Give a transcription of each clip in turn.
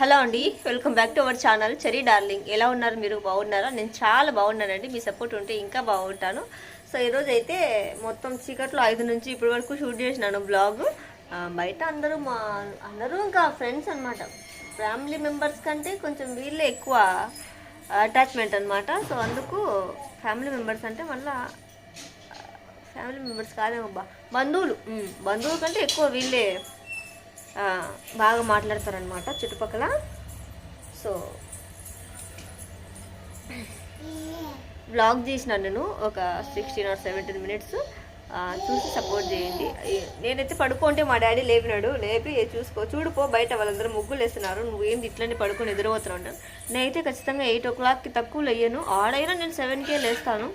Hello అండి welcome back to our channel. Cherry darling ఎలా ఉన్నారు మీరు? బాగున్నారా? నేను చాలా బాగున్నానండి మీ సపోర్ట్ ఉంటే ఇంకా బాగుంటాను. సో ఈరోజు అయితే మొత్తం చీకట్లో ఐదు నుంచి ఇప్పటి వరకు షూట్ చేసినాను బ్లాగ్. బయట అందరూ మా అందరూ ఇంకా ఫ్రెండ్స్ అనమాట ఫ్యామిలీ మెంబర్స్ కంటే కొంచెం వీళ్ళే ఎక్కువ అటాచ్మెంట్ అన్నమాట. సో అందుకు ఫ్యామిలీ మెంబర్స్ అంటే మళ్ళీ ఫ్యామిలీ మెంబర్స్ కాదేమో బా బంధువులు. బంధువుల కంటే ఎక్కువ వీళ్ళే బాగా మాట్లాడతారనమాట చుట్టుపక్కల. సో బ్లాగ్ చేసిన నేను ఒక సిక్స్టీన్ ఆర్ సెవెంటీన్ మినిట్స్ చూసి సపోర్ట్ చేయండి. నేనైతే పడుకుంటే మా డాడీ లేపినాడు. లేపి చూసుకో చూడుపో బయట వాళ్ళందరూ ముగ్గులు వేస్తున్నారు. నువ్వు ఏంది ఇట్లనే పడుకొని ఎదురవుతున్నా ఉంటాను నేనైతే ఖచ్చితంగా ఎయిట్ ఓ క్లాక్కి తక్కువ లేయను. ఆడైనా నేను సెవెన్కే లేస్తాను.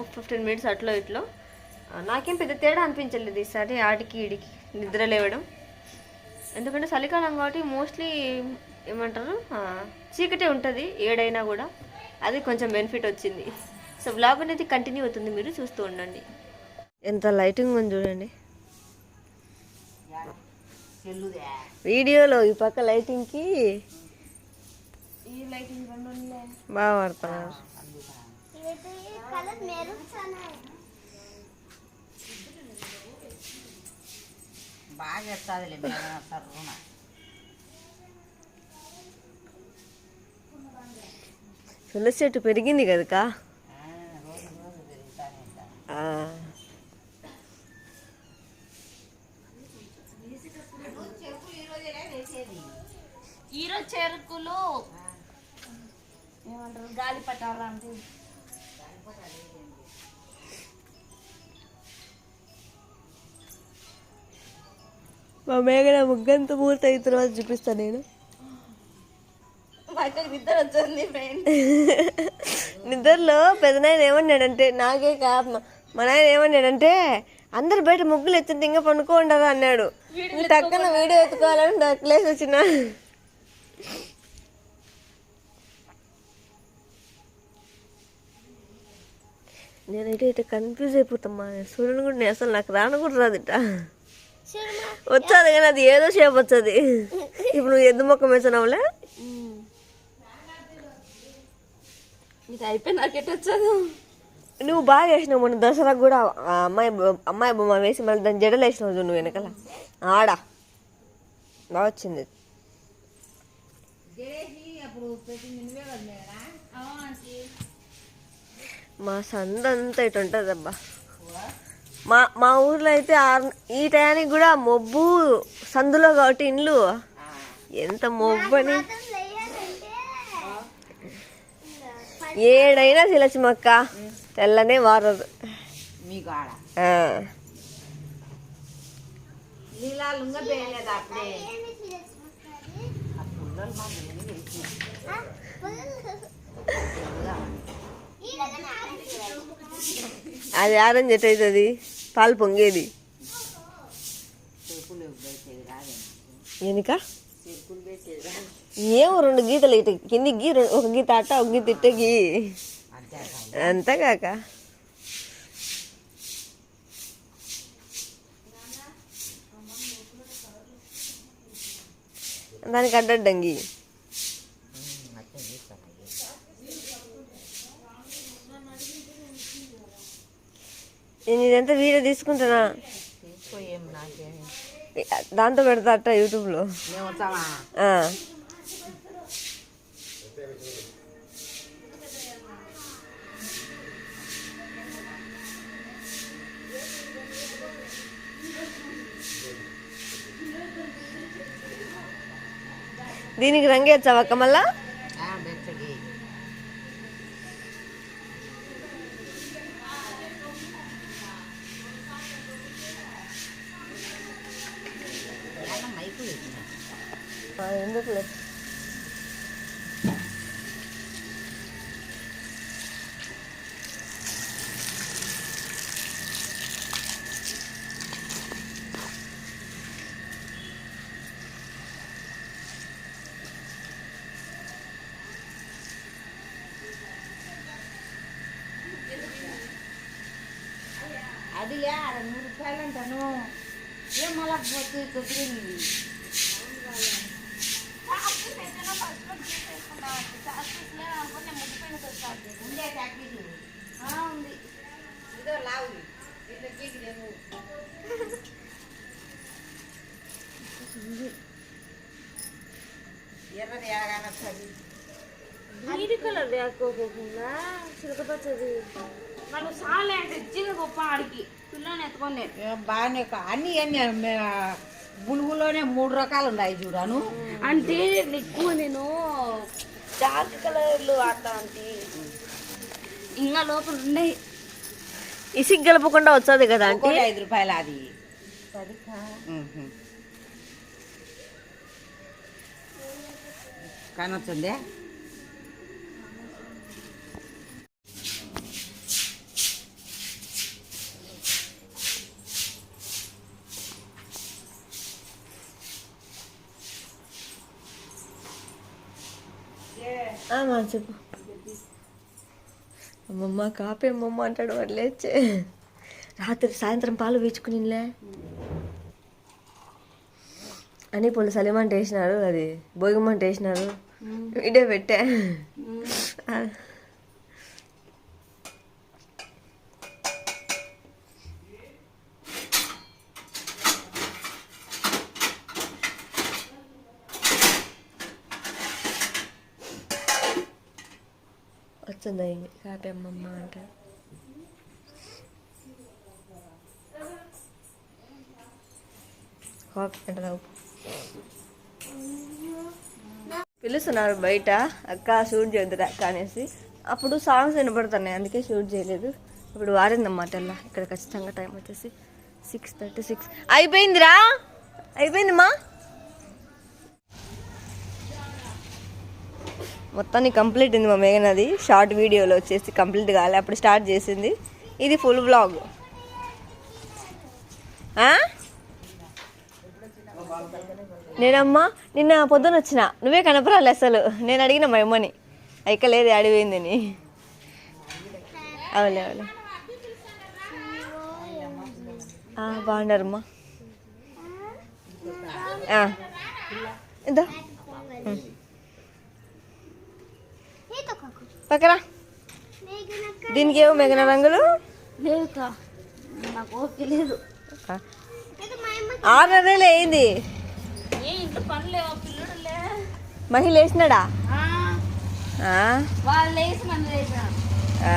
ఒక ఫిఫ్టీన్ మినిట్స్ అట్లో ఇట్లో. నాకేం పెద్ద తేడా అనిపించలేదు ఈసారి ఆడికి ఈడికి నిద్ర లేవడం. ఎందుకంటే చలికాలం కాబట్టి మోస్ట్లీ ఏమంటారు చీకటే ఉంటుంది ఏడైనా కూడా. అది కొంచెం బెనిఫిట్ వచ్చింది. సో బ్లాగ్ అనేది కంటిన్యూ అవుతుంది. మీరు చూస్తూ ఉండండి. ఎంత లైటింగ్ ఉంది చూడండి. వీడియోలో ఈ పక్క లైటింగ్కి బాగా పడుతున్నారు కలర్ మెరుస్తాను బాగా ఎత్తాదిలే మేడం సర్రున తులసి చెట్టు పెరిగింది కదకా ఆ, రోజు రోజు పెరుగుతానే ఉంటాను ఆ. ఈరోజు చెరుకులు. ఏమంటారు? గాలి పట్టారా అంటే. మా మేఘన ముగ్గంత పూర్తి అయిన తర్వాత చూపిస్తాను నేను. నిద్రలో పెదనాయన ఏమన్నాడంటే నాకే కా మా నాయన ఏమన్నాడంటే అందరు బయట ముగ్గులు ఎత్తుంటే ఇంకా పండుకోండరా అన్నాడు. టక్కన వీడియో ఎత్తుకోవాలని నక్లేసి వచ్చిన. నేనైతే ఇట్లా కన్ఫ్యూజ్ అయిపోతామ్మా. సూర్యుని కూడా నేను అసలు నాకు రాను కూడా రాదు ఇట్ట వచ్చాది కానీ అది ఏదో షేప్ వచ్చేది. ఇప్పుడు నువ్వు ఎద్దు మొక్క వేసినావులే ఇది అయిపోయి నాకు ఎటు వచ్చాదు నువ్వు బాగా వేసినావు మొన్న దసరాకు కూడా అమ్మాయి అమ్మాయి బొమ్మ వేసి మళ్ళీ దాన్ని జడలు వేసినావు నువ్వు వెనకాల. ఆడ? బాగా వచ్చింది. మా సంద అంతా ఇటు ఉంటుంది అబ్బా. మా మా ఊర్లో అయితే ఈ టయానికి కూడా మొబ్బు సందులో కాబట్టి ఇండ్లు. ఎంత మొబ్బు అని. ఏడైనా తిలచి మక్క తెల్లనే వారదు. అది ఆరెంజ్ ఎట్ అవుతుంది? పాలు పొంగేది చెరుకులు వేసేది రాదు వెనుక చెరుకులు వేసేది రాదు ఏమో రెండు గీతలు ఇటు కింది గీ రెండు- ఒక గీత అట్ట ఒక గీత ఇట్ట గీ అంతే అంతా కాక దానికి అడ్డంగి అట్టే చేస్తాను నేను ఇదంతా వీడియో తీసుకుంటున్నా దాంతో పెడతా అట్ట యూట్యూబ్లో దీనికి రంగు అక్క మళ్ళా? ఎందుకులే? అదిలే ఆడ నూరు రూపాయలు అంటాను ఏం మళ్ళా పోతే కొద్దిగా నీటి కలర్ వేసుకోకుండా చిలకపచ్చది వాళ్ళు చాలా తెచ్చిన గొప్ప ఆడికి పిల్లని ఎత్తుకొని బాగానే అన్ని అన్ని బులుగులోనే మూడు రకాలు ఉన్నాయి చూడను అంటే ఎక్కువ నేను డార్క్ కలర్లు ఆడతా అంటే ఇంకా లోపల ఉన్నాయి ఇసిగ్ గెలపకుండా వచ్చేది కదా అంటే ఐదు రూపాయలు అది. కానొచ్చిందే? ఆమా చెప్పు. అమ్మమ్మ కాపీ అమ్మమ్మ అంటాడు వదిలేచ్చే రాత్రి సాయంత్రం పాలు పీచుకునిలే అని పొలు సలిమంట వేసినారు అది భోగిమంట వేసినారు. వీడియో పెట్టా. ఆ. వచ్చిందా అమ్మమ్మ అంటే పిలుస్తున్నారు బయట అక్క షూట్ చేద్దురా అక్క అనేసి అప్పుడు సాంగ్స్ వినపడుతున్నాయి అందుకే షూట్ చేయలేదు ఇప్పుడు వారిందన్నమాట అలా ఇక్కడ ఖచ్చితంగా టైం వచ్చేసి సిక్స్ థర్టీ సిక్స్ అయిపోయిందిరా అయిపోయిందమ్మా మొత్తాన్ని కంప్లీట్ ఉంది మా మేఘనది షార్ట్ వీడియోలో వచ్చేసి కంప్లీట్ కాలే అప్పుడు స్టార్ట్ చేసింది. ఇది ఫుల్ వ్లాగ్ నేనమ్మా నిన్న పొద్దున వచ్చిన. నువ్వే కనపరాలి అసలు. నేను అడిగిన మా అమ్మని. అయికలేదు అడిపోయిందని అవులే అవులే బాగున్నారమ్మా. ఎంత పక్కరా దీనికి ఏమో మెగన రంగులు? లేదు. ఆరు నెలలు అయింది మహిళ వేసినాడా ఆ, వాళ్ళు లేచి మనం లేచిన ఆ.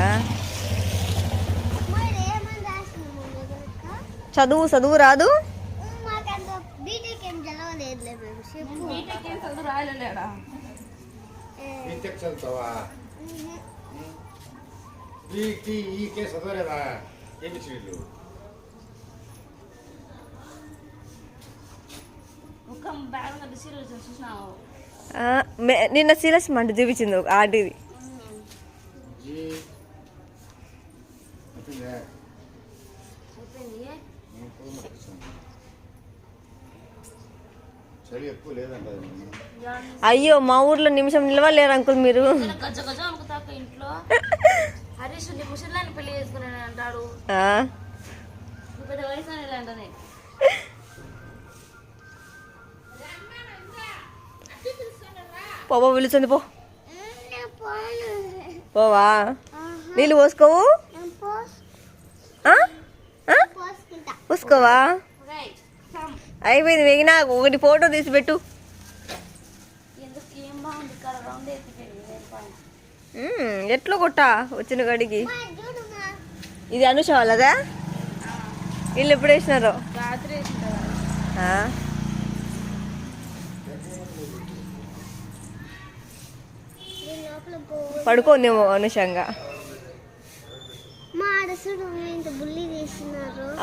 చదువు చదువు రాదు? బీటెక్ ఏం చదువు రాయలేడా ఈ టీ ఈ కేసు చదవలేదా ఆ, మే- నిన్న సీరియస్ మంట చూపించింది ఒక అయిపోయిందా అయిపోయింది నేను ఫోన్ పట్టిస్తాను. చలి ఎక్కువ లేదంట అది మొన్న. అయ్యో మా ఊర్లో నిమిషం నిలవలేరు అంకుల్ మీరు. ఇలా గజ గజ అనుకుతాక ఇంట్లో. హరీష్ నీ ముసలిని పెళ్ళి చేసుకున్నాను అంటాడు. ఆ, నువ్వు పెద్ద వయసు అని అంటనే పో పో. పిలుచుంది పో పోవా? నీళ్ళు పోసుకోవు? పోసుకోవా? అయిపోయింది వెగినా ఒకటి ఫోటో తీసి పెట్టు ఎట్లా కొట్టా వచ్చిన గడికి ఇది అనుష వాళ్ళదా? వీళ్ళు ఎప్పుడు వేసినారో? రాత్రి పడుకోందేమో అనుషంగా.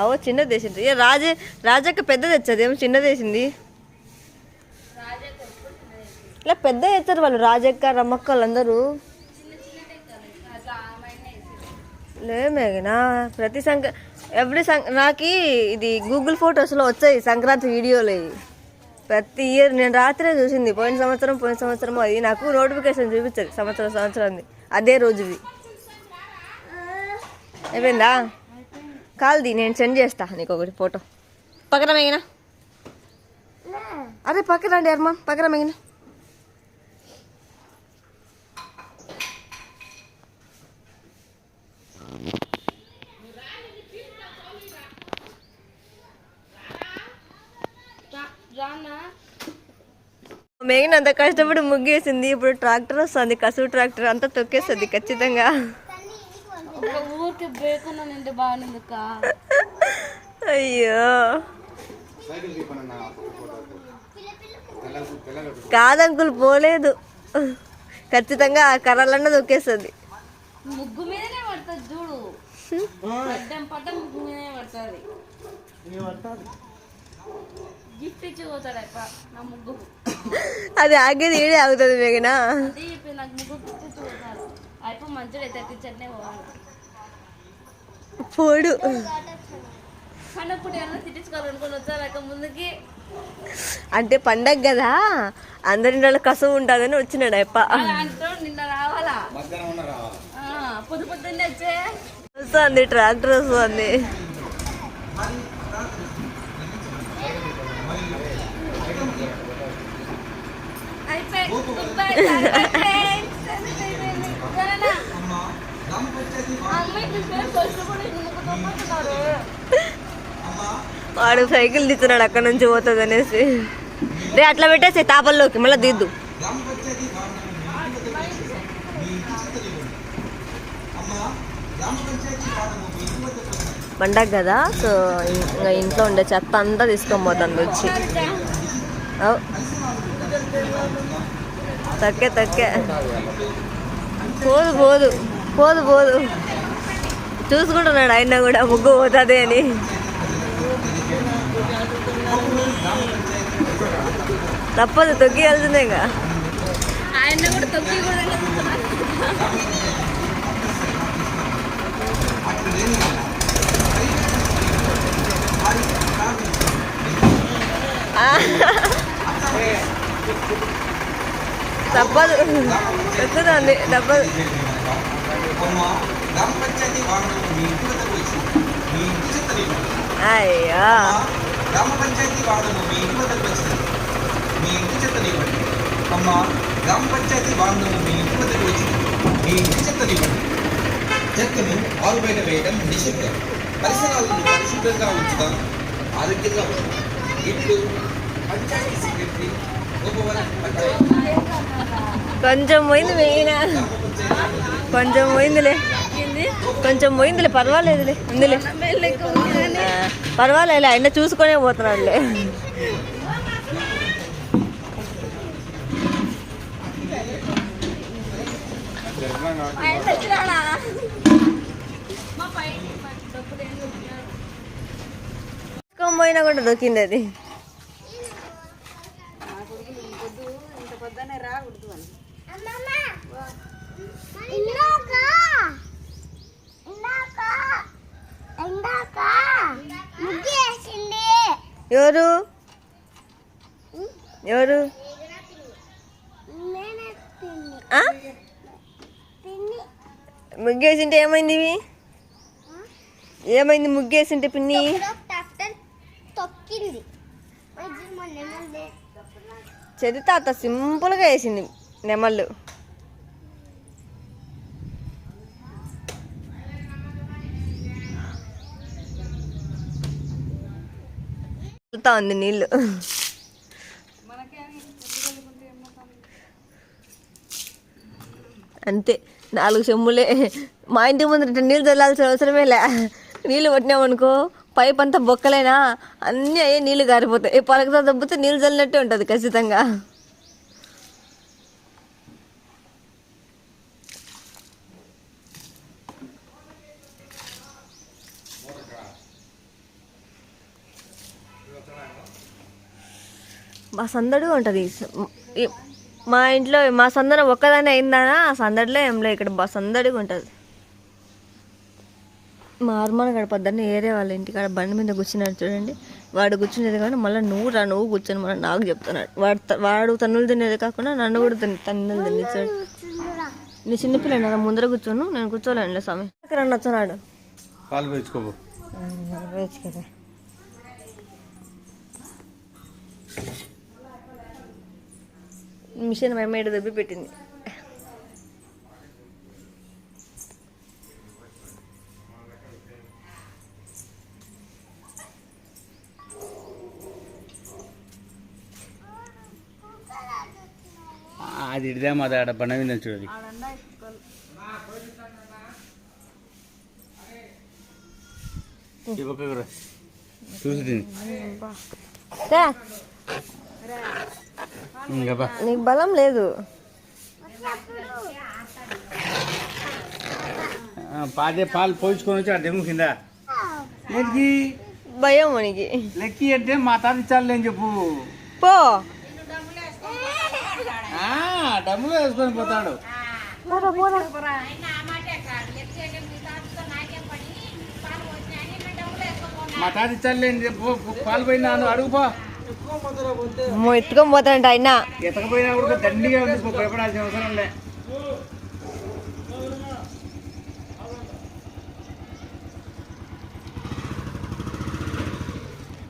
అవో చిన్నది వేసింది ఏ రాజే రాజక్క పెద్దది తెచ్చది ఏమో చిన్నది వేసింది ఇలా పెద్ద వేస్తారు వాళ్ళు రాజక్క రమ్మక్క వాళ్ళందరూ. లేమేనా ప్రతి సంక ఎవ్రీ సం నాకు ఇది గూగుల్ ఫొటోస్లో వచ్చాయి సంక్రాంతి వీడియోలు. ప్రతి ఇయర్ నేను రాత్రే చూసింది పోయిన సంవత్సరం పోయిన సంవత్సరం అది నాకు నోటిఫికేషన్ చూపించదు సంవత్సరం సంవత్సరం అదే రోజువి. అయిపోయిందా? కాల్ది నేను సెండ్ చేస్తా నీకు ఒకటి ఫోటో. పక్కన మేగిన అరే పక్కన రండి అర్మా పక్కన మేగిన మెయిన్ అంత కష్టపడి ముగ్గేసింది ఇప్పుడు ట్రాక్టర్ వస్తుంది కసువు ట్రాక్టర్ అంతా తొక్కేస్తుంది ఖచ్చితంగా. ఊరికి బ్రేక్ ఉన్నా నింటే బాగుంది అక్క అయ్యో కాదంకులు పోలేదు. ఖచ్చితంగా ఆ కర్రలన్న తొక్కేస్తుంది. ముగ్గు మీదనే పడుతుంది చూడు. పడ్డం పడ్డం ముగ్గు మీదనే పడుతుంది. గిఫ్ట్ ఇచ్చి పోతాడు అప్ప నా ముగ్గు. అది ఆగేది ఏడే ఆగుతుంది మేఘనా? నాకు ముగ్గు గిఫ్ట్ ఇచ్చి పోతాడు అయిపో మంచిగా తెప్పించట్నే పోవాలి. పోడు. అంటే పండగ కదా అందరి కసువు ఉంటుందని వచ్చినాడు అప్ప వస్తుంది ట్రాక్టర్ వస్తుంది. అయిపోయి గుడ్ బై సరేనా అమ్మాయి చూసుకొని కష్టపడి ముగ్గుతో పడుతున్నారు వాడు సైకిల్ తీస్తున్నాడు అక్కడ నుంచి పోతుంది అనేసి. రే అట్లా పెట్టేసి తాపల్లోకి మళ్ళీ దిద్దు. పండగ కదా సో ఇంకా ఇంట్లో ఉండే చెత్త అంతా తీసుకొని పోతుంది వచ్చి. తక్కే తక్కే. పోదు పోదు. పోదు పోదు. చూసుకుంటున్నాడు ఆయన కూడా ముగ్గు పోతుంది అని. తప్పదు తొక్కియాల్సిందే ఇంకా. ఆయన కూడా తొక్కి కూడా తప్పదు. ఎక్కుతుంది తప్పదు. అయ్యో గ్రామ పంచాయతీ వార్డును మీ ఇంటి వద్దకు వచ్చింది మీ ఇంటి చెత్తనివ్వండి అమ్మ గ్రామ పంచాయతీ వార్డును మీ ఇంటి వద్దకు వచ్చింది మీ ఇంటి చెత్తనివ్వండి చెత్తను ఆరు బయట వేయడం నిషిద్ధం. పరిసరాలను పరిశుభ్రంగా ఉంచుదాం. ఆరోగ్యంగా ఉంచుదాం. ఇట్లు పంచాయతీ సెక్రటరీ పంచాయతీ కొంచెం పోయింది మెయిన్ కొంచెం పోయిందిలే. కొంచెం పోయిందిలే పర్వాలేదులే ఉందిలే. పర్వాలేదులే ఆయన చూసుకొనే పోతున్నాడులే. పోయినా కూడా దొరికింది అది ఎవరు? ఎవరు? ముగ్గేసింటే ఏమైంది ఇవి? ఏమైంది ముగ్గేసింటే పిన్ని? చరిత అంత సింపుల్గా వేసింది నెమళ్ళు. వెళ్తా ఉంది నీళ్ళు. అంతే నాలుగు చెమ్ములే మా ఇంటి ముందు నీళ్ళు చల్లాల్సిన అవసరమే లే. నీళ్ళు పట్టినామనుకో పైప్ అంతా బొక్కలేనా అన్నీ అయ్యే నీళ్ళు కారిపోతాయి పలకతో దబ్బితే నీళ్ళు చల్లినట్టే ఉంటుంది ఖచ్చితంగా. మా సందడిగా ఉంటుంది. మా ఇంట్లో మా సందడి ఒక్కదానే అయిందానా? ఆ సందడిలో ఏం లేదు ఇక్కడ సందడిగా ఉంటుంది. మా అర్మాన్ గడ పొద్దున్న ఏరే వాళ్ళ ఇంటికాడ బండి మీద కూర్చున్నాడు చూడండి. వాడు కూర్చునేది కానీ మళ్ళీ నువ్వు రా నువ్వు కూర్చొని మళ్ళీ నాకు చెప్తున్నాడు. వాడు వాడు తన్నులు తినేది కాకుండా నన్ను కూడా తిని తన్నులు తినిచ్చాడు. నీ చిన్నపిల్ల నా ముందర కూర్చోను నేను కూర్చోలేనులే స్వామి. రండి వచ్చాడు? పాలు కదా మిషన్ మేమేడు దెబ్బి పెట్టింది. అది ఇడిదే మా దాడ బండ చూడాలి చూసి. నీకు బలం లేదు. పాదే పాలు పోయించుకొని వచ్చి ఆ దెమ్ము కింద. లెక్కి భయం మనకి. లెక్కి అంటే మా తాత ఇచ్చాలి అని చెప్పు. పో. ఆ, డబ్బులు వేసుకొని పోతాడు. మా తాత ఇచ్చాలి పాలు పోయినాను అడుగుపో అమ్మో, ఎత్తుకొని పోతాడంట ఆయన ఎతకపోయినా కూడా దండిగా ఉంది పో, భయపడాల్సిన అవసరం లే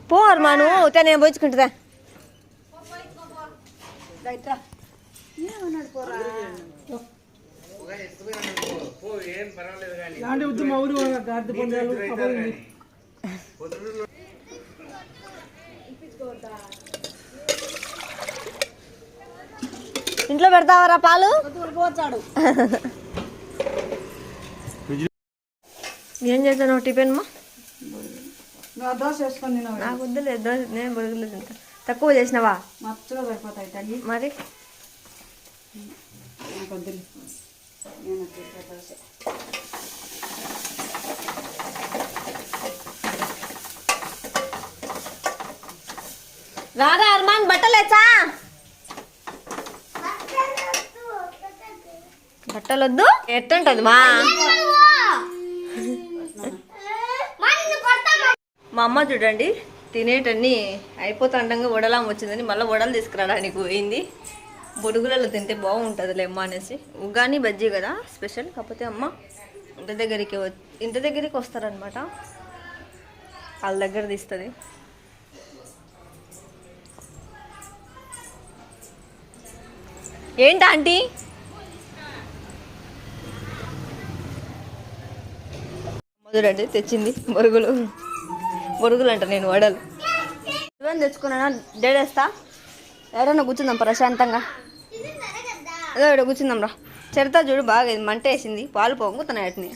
పో అమ్మా నువ్వు తే నేను పోయించుకుంటుందా ఇంట్లో పెడతావరా పాలు? ఏం చేస్తాను టిఫిన్ మా? నాకు దోశ నేను బొరుగులు తింటా. తక్కువ చేసినావా? సరిపోతాయి మరి? నాకు రాగా అర్మాన్ బట్టలేచా బట్టలు వద్దు ఎట్టుంటది మా? మా అమ్మ చూడండి తినేటన్ని అయిపోతుండగా వడలాం వచ్చిందని మళ్ళీ వడలు తీసుకురావడానికి పోయింది బొడుగులలో తింటే బాగుంటుందిలే అమ్మ అనేసి. ఉగాని బజ్జీ కదా స్పెషల్. కాకపోతే అమ్మ ఇంటి దగ్గరికి వ- ఇంటి దగ్గరికి వస్తారనమాట వాళ్ళ దగ్గర తీస్తుంది. ఏంటి ఆంటీ? మొదలండి తెచ్చింది బొరుగులు బొరుగులు అంట నేను వడలు. ఇవన్నీ తెచ్చుకున్నానా? డేడేస్తా ఎవరన్నా కూర్చుందాం ప్రశాంతంగా. ఇక్కడ కూర్చుందాం రా. చెడతా చూడు బాగా మంట వేసింది. పాలు పొంగుతున్నాయి వాటిని